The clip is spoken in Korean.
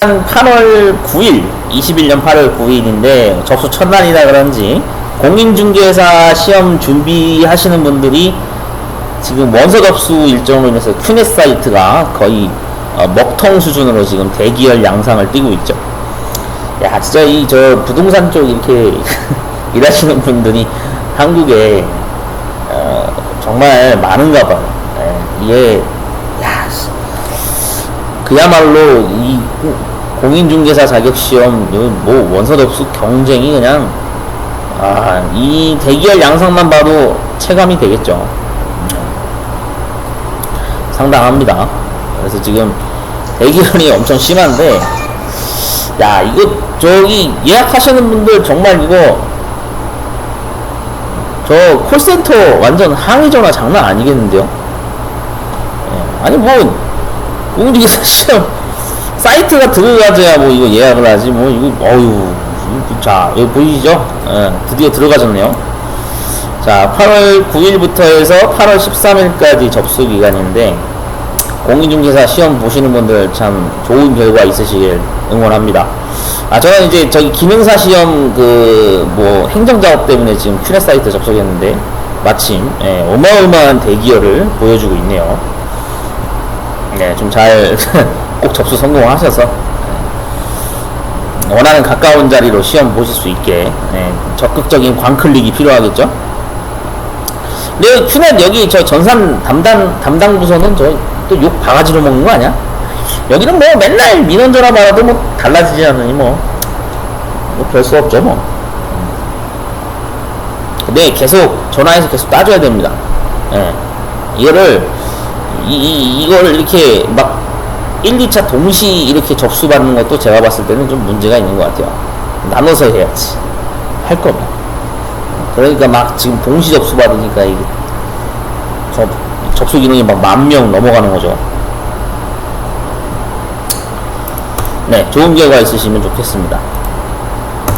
8월 9일, 21년 8월 9일인데 접수 첫날이라 그런지 공인중개사 시험 준비하시는 분들이 지금 원서 접수 일정으로 인해서 큐넷 사이트가 거의 어, 먹통 수준으로 지금 대기열 양상을 띠고 있죠. 야, 진짜 이 저 부동산 쪽 이렇게 일하시는 분들이 한국에 어, 정말 많은가 봐요. 예, 이게 야, 씨, 그야말로 이 공인중개사 자격시험 뭐 원서 접수 경쟁이 그냥 아, 이 대기열 양상만 봐도 체감이 되겠죠. 음. 상당합니다. 그래서 지금 대기열이 엄청 심한데 야 이거 저기 예약하시는 분들 정말 이거 저 콜센터 완전 항의 전화 장난 아니겠는데요? 예, 아니 뭐 공중에서 시험 사이트가 들어가져야 뭐 이거 예약을 하지 뭐 이거 어유 자 여기 보이시죠? 예, 드디어 들어가졌네요. 자 8월 9일부터 해서 8월 13일까지 접수 기간인데 공인중개사 시험 보시는 분들 참 좋은 결과 있으시길 응원합니다. 아 저는 이제 저기 기능사 시험 그 뭐 행정작업 때문에 지금 큐넷 사이트 접속했는데 마침 예, 어마어마한 대기열을 보여주고 있네요. 네, 좀 잘 꼭 접수 성공하셔서 예, 원하는 가까운 자리로 시험 보실 수 있게 예, 적극적인 광클릭이 필요하겠죠. 근데 큐넷 여기 저 전산 담당 담당 부서는 저 또 욕 바가지로 먹는 거 아니야? 여기는 뭐 맨날 민원 전화 받아도 뭐 달라지지 않으니 뭐, 뭐 별 수 없죠 뭐. 근데 계속 전화해서 계속 따져야 됩니다. 예. 이거를 이, 이 이거를 이렇게 막 1, 2차 동시 이렇게 접수받는 것도 제가 봤을 때는 좀 문제가 있는 것 같아요. 나눠서 해야지. 할 거면. 그러니까 막 지금 동시 접수 받으니까 이게 접, 접수 기능이 막 만 명 넘어가는 거죠. 네, 좋은 결과 있으시면 좋겠습니다.